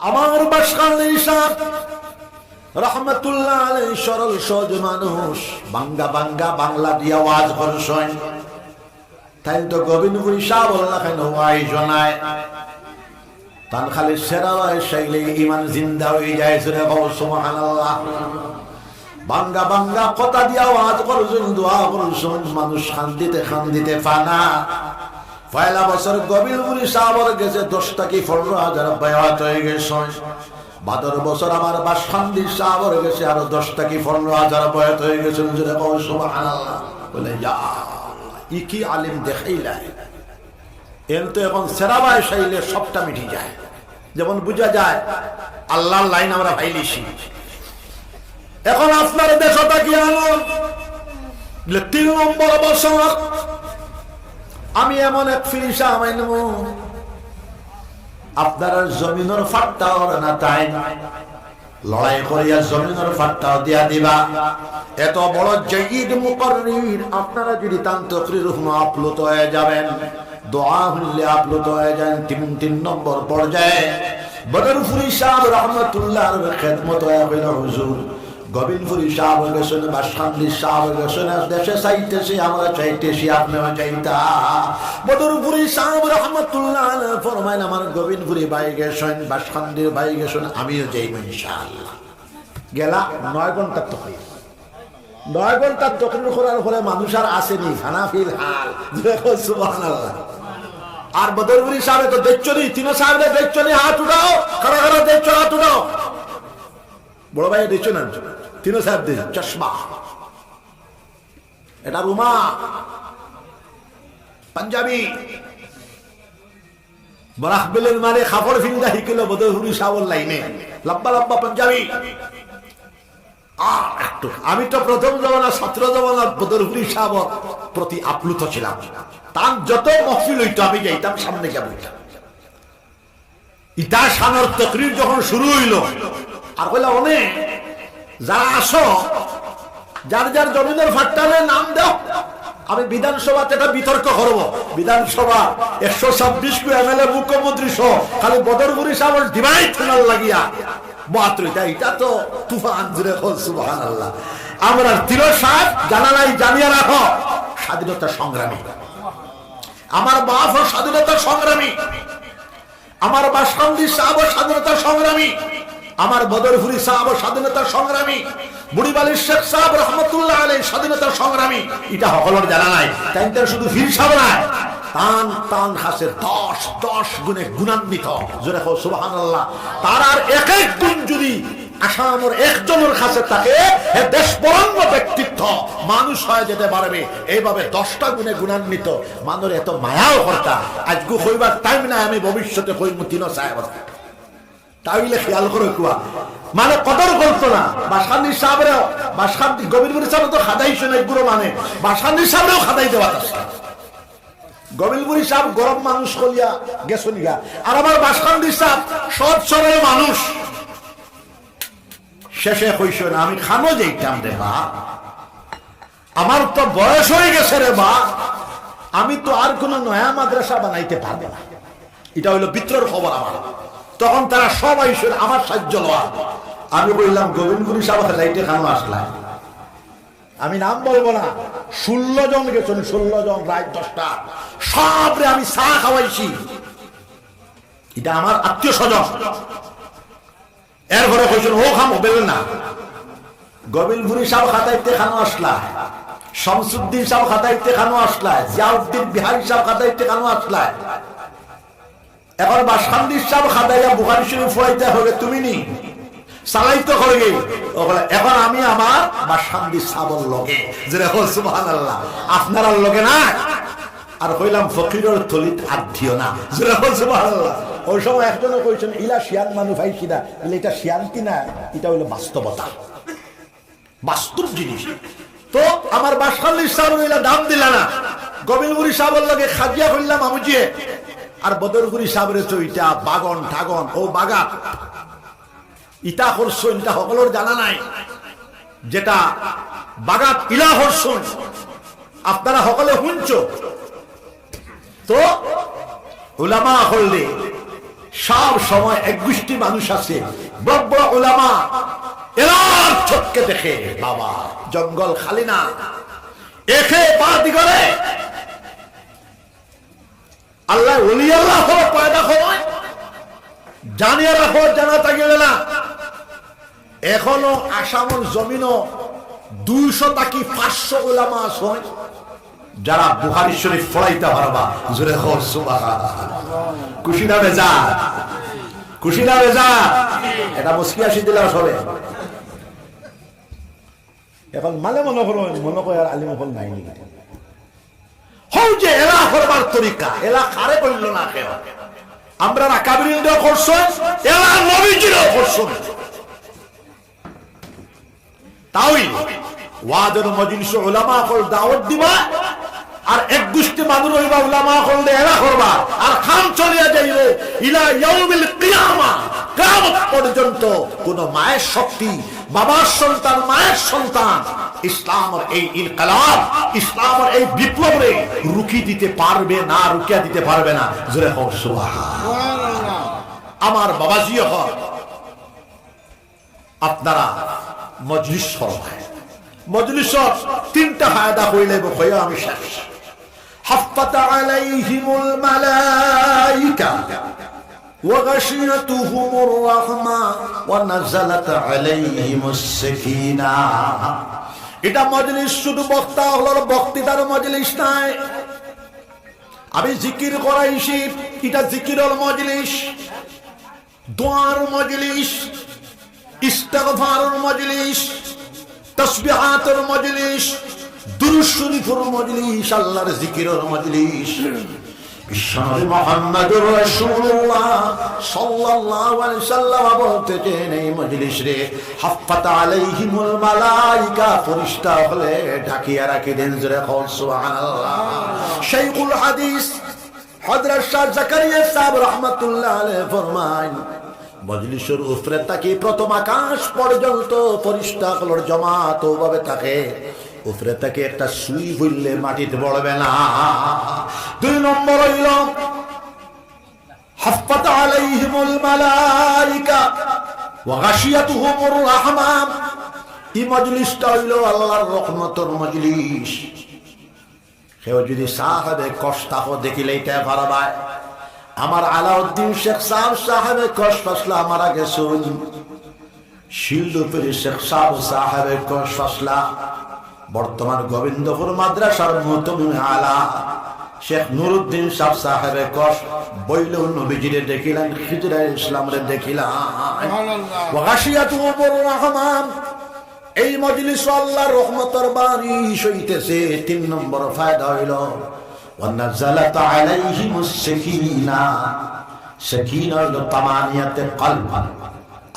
আমার বাসখান ইসাদ রহমতুল্লাহ সরল সহজ মানুষ, বাঙ্গা বাঙ্গা বাংলা দিয়া ওয়াজ করছেন তাই তো গোবিন্দপুরী শাহ বললা কেন, ওয়াই জনায়। তান খালি সেরা হয় সেইলে ইমান জিন্দা হয়ে যায় সুরে সুবহানাল্লাহ। বাঙ্গা বাঙ্গা কথা দিয়া ওয়াজ করছেন দোয়া করছেন মানুষ শান্তিতে শান্তিতে ফানা পয়লা বছর গভীরপুরি সাবর গেছে দশটা কি পনেরো হাজার? বয়াত হয়ে গেছে। বাদর বছর আমার বাসখান্দি সাবর গেছে, আরও দশটা কি পনেরো হাজার? বয়াত হয়ে গেছে বলে ই কি আলিম দেখাইলাই এর তো এখন সেরাবায় সাইলে সবটা মিটি যায়। যেমন বুঝা যায়, আল্লাহর লাইন আমরা ভাইলিছি এখন আপনার দেশটা কি আনো তিন নম্বর বছর আমি এমন এক ফিরিসা আমায় নেব। আপনার জমিনের ফাট্টাও না তাই লড়াই করিয়া জমিনের ফাট্টাও দিয়া দিবা। এত বড় জয়ীদ মুকররির আপনারা যদি তান তকরির আপ্লুত হয়ে যাবেন, দোয়া হইলে আপ্লুত হয়ে যান তিন তিন নম্বর পর্যায়ে। বদরপুরি সাহেব রহমতুল্লাহ খেদমত হয়ে হুজুর। গোবিন্দপুরি সাহেব গেছেন বা শান্তি সাহেব গেছেন দেশে চাইতেছি, আমরা চাইতেছি, আপনিও চাইতা। বদরপুরি সাহেব রহমতুল্লাহ ফরমাইন, আমার গোবিন্দপুরি ভাই গেছেন বা শান্তির ভাই গেছেন আমিও যাইব ইনশাআল্লাহ। গেলা, নয় ঘণ্টা তো হয়ে নয় ঘণ্টার তকরির করার পরে মানুষ আর আসেনি, হানাফিল হাল। সুবহানাল্লাহ। আর বদরপুরি সাহেব তো দেখছ নি, তিনো সাহেব দেখছ নি, হাত উঠাও কারও কারও দেখছ, হাত উঠাও। বড় ভাই, দেখছ না? তিনো সাহেব দেখ চশমা। এটা রুমা। পাঞ্জাবি। ফিন্দা সাহেবর লাইনে। লম্বা লম্বা পাঞ্জাবি। আমি তো প্রথম জমানা ছাত্র জমানা বদরপুরি সাহেবর প্রতি আপ্লুত ছিলাম। তার যত মহফিল হইতো, আমি যাইতাম সামনে গিয়ে বইতাম। ইটা সানর তকরির যখন শুরু হইল, আর কইলা অনেক যারা আসো, যার যার জমিনের ফাট্টালে নাম দাও, আমি বিধানসভাতে এটা বিতর্ক করব। বিধানসভা একশো ছাব্বিশ কু এম এল এ মুখ্যমন্ত্রী সহ, খালি বদরপুরি সাহেব ডিভাইড লাগিয়া। আমরা জানালাই রাখো, স্বাধীনতা সংগ্রামী। আমার বাপ স্বাধীনতা সংগ্রামী। আমার সাহেব স্বাধীনতা সংগ্রামী। আমার বদরপুরি সাহেব স্বাধীনতা সংগ্রামী, বুড়িবালির শেখ সাহেব রহমতুল্লাহ আলী স্বাধীনতা সংগ্রামী, এটা সকলের জানা নাই, তাই তার শুধু ফির সাহেব নাই। তান তান দশ দশ গুণে গুণান্বিত। জোরে সুবাহান আল্লাহ তার আর এক এক গুণ যদি আসামের একজনের কাছে ব্যক্তিত্ব মানুষ হয়ে যেতে পারবে। এইভাবে দশটা গুণে গুণান্বিত। মানুষ এত মায়াও কর্তা। আজকে হইবার টাইম নাই, আমি ভবিষ্যতে হইব তিন সাহেব তাইলে খেয়াল করে কুয়া মানে কদর করতো না। বাসান্দি সাহেবরেও বাসান্দি গোবিন্দপুরি সাহেব তো খাদাইছে না এগুলো মানে। বাসান্দি সাহেবরেও খাদাই দেওয়া গোবিন্দপুরি সাহেব গরম মানুষ কলিয়া গেছো নিগা। আর আমার বাসকান্দি সাহেব সৎ, সরল মানুষ। শেষে কইস না, আমি খানো যেতাম রে বা আমার তো বয়স হয়ে গেছে রে বা আমি তো আর কোন নয়া মাদ্রাসা বানাইতে পারব না। এটা হইল বিত্রর খবর আমার। তখন তারা সবাই আমার সাহায্য লওয়া। আমি বললাম গোবিন্দপুরি সাহেব লাইটে খানো আসলাম আমি নাম বলব না, ষোলো জন গেছেন, ষোলো জন, রাত দশটা। সবরে আমি চা খাওয়াইছি। এটা আমার আত্মীয় স্বজন। এরপরে কইছেন, ও খামো বেলেন না। গোবিলপুরি সাহেব খাতাইতে খানো আসলা। শামসুদ্দিন সাহেব খাতাইতে খানো আসলা। জিয়াউদ্দিন বিহারি সাহেব খাতাইতে খানো আসলা। এখন বাসখান্দির সাহেব খাতাইয়া বুখারি শরীফ ফুয়াইতে হবে, তুমি নি? চালাইতে করে এখন আমি আমার বাসখান্দির সাবর লগে। আল্লাহ আপনার লগে না আর ফকিরের থলিত না। ওই সময় একজনে কইছেন ইলা শিয়ান মানুষ ভাই কিনা এটা শিয়ান কিনা এটা হইল বাস্তবতা। বাস্তব জিনিস। তো আমার সাবর ইলা দাম দিলা না। গোবিলপুরি সাবর লগে খাজিয়া করলাম আমুজিয়ে আর বদরপুরি সাবরে তো ইটা বাগন ঠাগন, ও বাগা। ইটা হরসন ইটা সকলের জানা নাই। যেটা বাগাত ইলা হরসন, আপনারা সকলে শুনছ। তো ওলামা হললে সব সময় এক গোষ্ঠী মানুষ আছে, বড় ওলামা এরার চোখকে দেখে, বাবা, জঙ্গল খালি না। এখে পাতি করে আল্লাহ ওলি পয়দা হয় জানিয়ে রাখো, জানা না। এখনও আসামের জমিনও দুইশো তাকি পাঁচশো ওলামা আছে যারা বুহারি শরীফ পড়াইতে পারবা জোরে হর খুশি না বেজা খুশি না বেজা এটা মুসকি আসি দিলাম সবে এখন মানে মনে করো, মনে করে আর আলিম হল নাই নাকি? আর এক মানুষ উলামা এরা করবা। আর চলিয়া ইলা ইয়াউমিল কিয়ামা, কিয়ামত পর্যন্ত কোন মায়ের শক্তি, বাবার সন্তান, মায়ের সন্তান ইসলামের এই ইনকালাব ইসলামের এই বিপ্লবে রুকি দিতে পারবে না রুকিয়া দিতে পারবে না জোরে হোক সুবহানাল্লাহ আমার বাবাজিও হয় আপনারা মজলিস ফরমায় মজলিস তিনটা ফায়দা হইলে হয়ে আমি শেষ হাফাত আলাইহিমুল মালাইকা وغشيتهم الرحمة ونزلت عليهم السكينة এটা মজলিস, শুধু বক্তা হলোর বক্তৃতার মজলিস নাই আমি জিকির করাইছি, এটা জিকিরল মজলিস, দোয়ার মজলিস, ইস্তেগফারের মজলিস, তাসবিহাতের মজলিস, দুরূদ শরীফের মজলিস, আল্লাহর জিকিরের মজলিস। বিশ্বনবী মুহাম্মদুর রাসূলুল্লাহ সাল্লাল্লাহু আলাইহি সাল্লাম বলতেছেন এই মজলিস। রে হাফাত আলাইহিমুল মালাইকা ফেরেশতা হলে ঢাকিয়া মজলিসের উপরে তাকে প্রথম আকাশ পর্যন্ত কলর জমাত ভাবে থাকে। উপরে একটা সুই হইলে মাটিতে পড়বে না। দুই নম্বর হইল, হাফাত আলাইহিমুল আল্লাহর মজলিস। যদি সাহাবে দেখিলে এটা আমার আলাউদ্দিন শেখ সাহেব সাহেবের কষ ফসলা মারা গেছুন। শিলদুপুরি শেখ সাহেব সাহেবের কষ ফসলা বর্তমান গোবিন্দপুর মাদ্রাসার মহতমিম আলা শেখ নুরুদ্দিন সাহ সাহেবের কষ বইল নবীজিরে দেখিলেন খিজরা ইসলামরে দেখিলাম ওয়াসিয়াতু রহমান এই মজলিস আল্লাহ রহমতর বাড়ি সইতেছে তিন নম্বর ফায়দা হইল ونزلت عليهم السكينة سكينة لطمانية القلب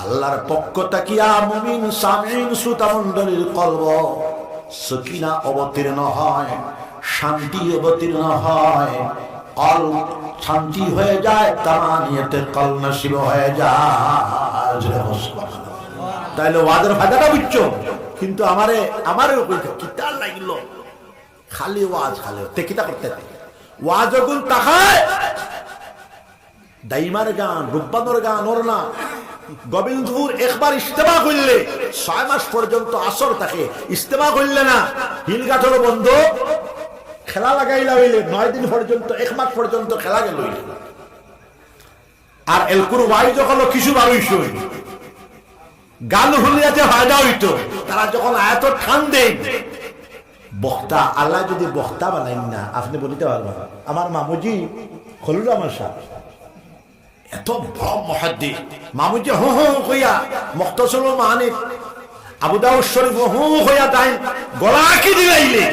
আল্লাহর পক্ষ তাকিয়া মুমিন সামিন শ্রোতামণ্ডলীর কলব সকিনা অবতীর্ণ হয়, শান্তি অবতীর্ণ হয়। কল শান্তি হয়ে যায়, তামানিয়তের কল নসিব হয়ে যায়। তাইলে ওয়াদের ফায়দাটা বুঝছ? কিন্তু আমারে আমারে কিতা লাগল? খালি ওয়াজ, খালি তে কিতা করতে? ওয়াজ যখন তাকায়। দাইমার গান, রূপবানোর গান, ওর না। গোবিন্দপুর একবার ইস্তেমা করলে, ছয় মাস পর্যন্ত আসর থাকে ইস্তেমা করলে না হিলগাঠর বন্ধ, খেলা লাগাইলা হইলে নয় দিন পর্যন্ত, এক মাস পর্যন্ত খেলা গেল আর এলকুর ওয়াই যখন কিছু বারইশ গান হুলিয়াতে ফায়দা হইতো, তারা যখন এত ঠান্ডে বক্তা, আল্লাহ যদি বক্তা বানাইন না, আপনি বলিতে পারবেন, আমার মামুজি হলুদ আমার সাহ এত বড় মহাদ্দি মামুজি হো হো হইয়া মক্তসল মানে আবুদাউ শরীফ হো হইয়া তাই গলা কি দিলাইলে?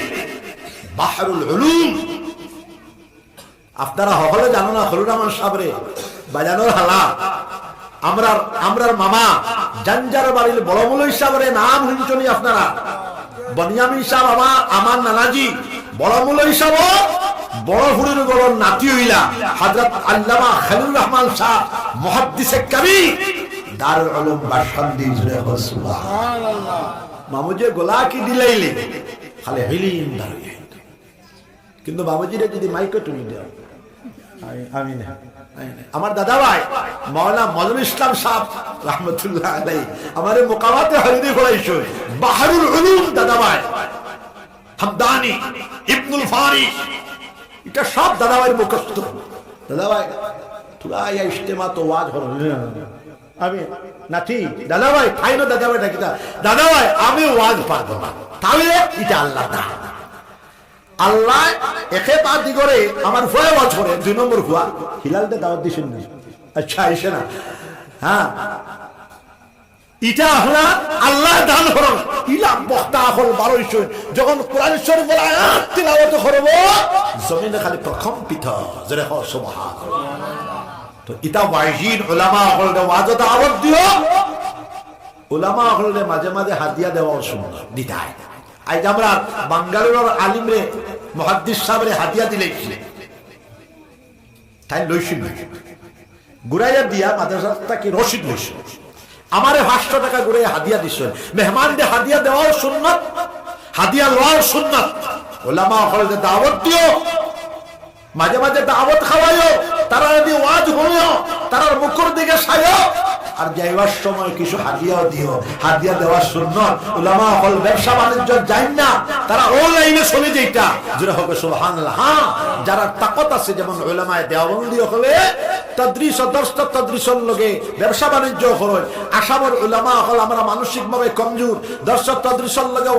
বাহারুল আপনারা সকলে জানো না সাবরে বাজানোর হালা। আমরার আমরার মামা জাঞ্জার বাড়ির বড় মূল হিসাবে নাম আপনারা। বনিয়ামি সাহেব আমার আমার নানাজি বড় মূল হিসাব বড় হুড়ির গড় নাতি হইলা হযরত আল্লামা খালিল রহমান শাহ মুহাদ্দিসে কবি দারুল বাসন্দি জুড়ে সুবহানাল্লাহ। মামুজে গোলা কি দিলাইলে? খালি হিলিম দাঁড়িয়ে কিন্তু বাবুজিরে যদি মাইকে তুমি দাও। আমি না। আমার দাদা ভাই মৌলানা মজুল ইসলাম সাহ রহমতুল্লাহ আলাই আমার মোকামাতে হরিদি পড়াইছো বাহারুল উলুম দাদা ভাই হামদানি ইবনুল ফারিস এটা সব দাদা ভাইয়ের মুখস্থ দাদা ভাই তোরা ইয়া তো ওয়াজ হলো। আমি, নাতি দাদা ভাই ফাইনো দাদা ভাই ডাকিতা দাদা ভাই আমি ওয়াজ পারব না। তাহলে এটা আল্লাহ না আল্লাহ একে পা দিগরে আমার ভয় বছরে দুই নম্বর হুয়া হিলালতে দাওয়াত দিছেন না? আচ্ছা এসে না। হ্যাঁ। ইটা আপনার আল্লাহ দান করুন ইলা বক্তা হল বারোইশ যখন কোরআন শরীফ আয়াত তিলাওয়াত দিলে তাই লইছিল গুড়াইয়া দিয়া মাদ্রাসা কি রশিদ লইছিল আমারে পাঁচশো টাকা ঘুরে হাদিয়া দিছ মেহমানদের হাদিয়া দেওয়াও সুন্নত, হাদিয়া লওয়াও সুন্নত। ওলামা হলদে দাওয়াত দিও। মাঝে মাঝে দাওয়াত খাওয়াইও। তারা যদি ওয়াজ হইও তারার মুখর দিকে সাইও আর যাইবার সময় কিছু হাদিয়াও দিও। হাদিয়া দেওয়ার সুন্নত। উলামা হল ব্যবসা বাণিজ্য যাই না। তারা ও লাইনে চলে যেটা জুড়ে হবে সুবহানাল্লাহ। হ্যাঁ যারা তাকত আছে, যেমন উলামা হল আমরা মানসিকভাবে লগে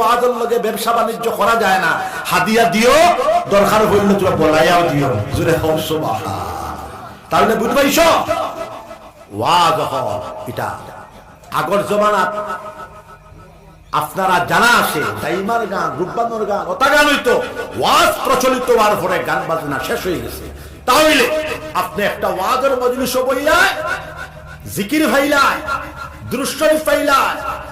লগে ব্যবসা বাণিজ্য করা যায় না। হাদিয়া দিও তাহলে বুঝবাইছ? আগর জমানাত আপনারা জানা আছে তাইমার গান, রূপবানোর গান ওটা গান হইতো ওয়াজ প্রচলিত হওয়ার পরে গান বাজনা শেষ হয়ে গেছে। তাহলে আপনি একটা ওয়াজের মজলিশ বইলায়, জিকির ভাইলায় দৃশ্য ফাইলায়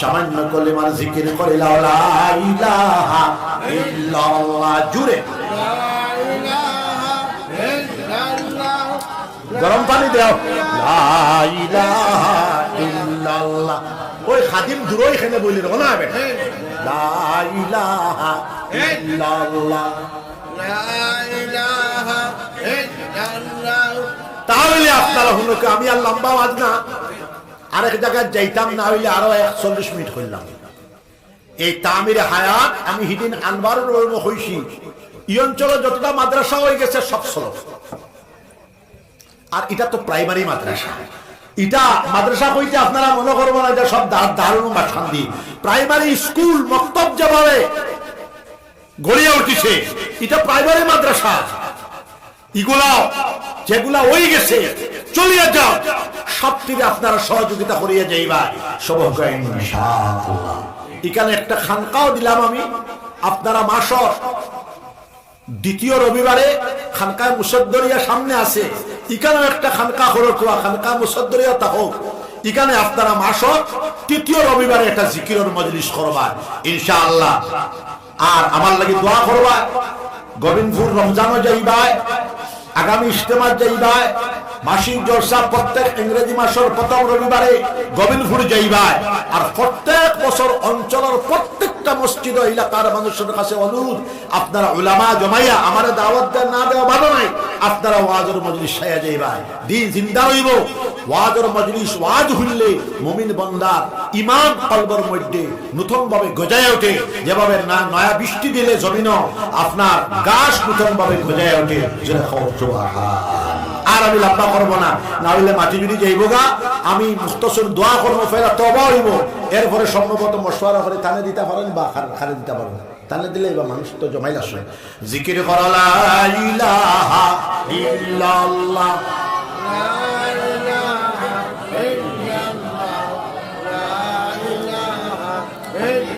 সামান্য কলিমার জিকির করে জুড়ে। গরম পানি দাও। ওই খাদিম দূরই এখানে বলি রে না তাহলে আপনারা হলো আমি আর লম্বা আজ না। আরেক জায়গায় যাইতাম, না হইলে আরও একচল্লিশ মিনিট করলাম এই তামির হায়াত, আমি হিদিন আনবার হইছি। এই অঞ্চলে যতটা মাদ্রাসা হয়ে গেছে, সব সলভ আর এটা তো প্রাইমারি মাদ্রাসা। এটা মাদ্রাসা হইতে আপনারা মনে করব না যে সব দারুণ শান্তি প্রাইমারি স্কুল মক্তব যেভাবে গড়িয়ে উঠেছে, এটা প্রাইমারি মাদ্রাসা। এগুলা, যেগুলা ওই গেছে, চলিয়ে যাও। সব থেকে আপনারা সহযোগিতা করিয়ে যাইবা এখানে একটা খানকাও দিলাম আমি। আপনারা মাসর দ্বিতীয় রবিবারে খানকায় মুসদ্দরিয়া সামনে আছে। এখানেও একটা খানকা হরকুয়া খানকা মুসদ্দরিয়া তাহক এখানে আপনারা মাসক তৃতীয় রবিবারে একটা জিকিরের মজলিস করবা ইনশাআল্লাহ। আর আমার লাগি দোয়া করবা গোবিন্দপুর রমজানও যাইবায় আগামী ইজতেমাত যাইবায় মাসিক জলসা প্রত্যেক ইংরেজি মাসের প্রথম রবিবারে গোবিন্দপুর যাইবায় আর প্রত্যেক বছর অঞ্চলের প্রত্যেকটা মসজিদ এলাকার মানুষের কাছে অনুরোধ, আপনারা উলামা জমাইয়া আমার দাওয়াত দেন, না দেওয়া ভালো নাই, আপনারা ওয়াজের মজলিস সাইয়া যাইবায় দিন জিন্দা রইব, ওয়াজের মজলিস ওয়াজ হইলে মুমিন বন্দার ইমান কলবর মধ্যে নতুন ভাবে গজায় ওঠে। যেভাবে না নয়া বৃষ্টি দিলে জমিন আপনার গাছ নতুন ভাবে গজায় ওঠে। যেটা খবর আর আমি লম্বা করব না। না হইলে মাটি যদি যাইব গা, আমি মুক্তসর দোয়া করব, ফেরা তবা হইব। এরপরে সম্ভবত মশওয়ারা করে থানে দিতে পারেন বা খারে দিতে পারেন তাহলে দিলে এবার মানুষ তো জমাই আসে জিকির করালা ইলাহা ইল্লাল্লাহ।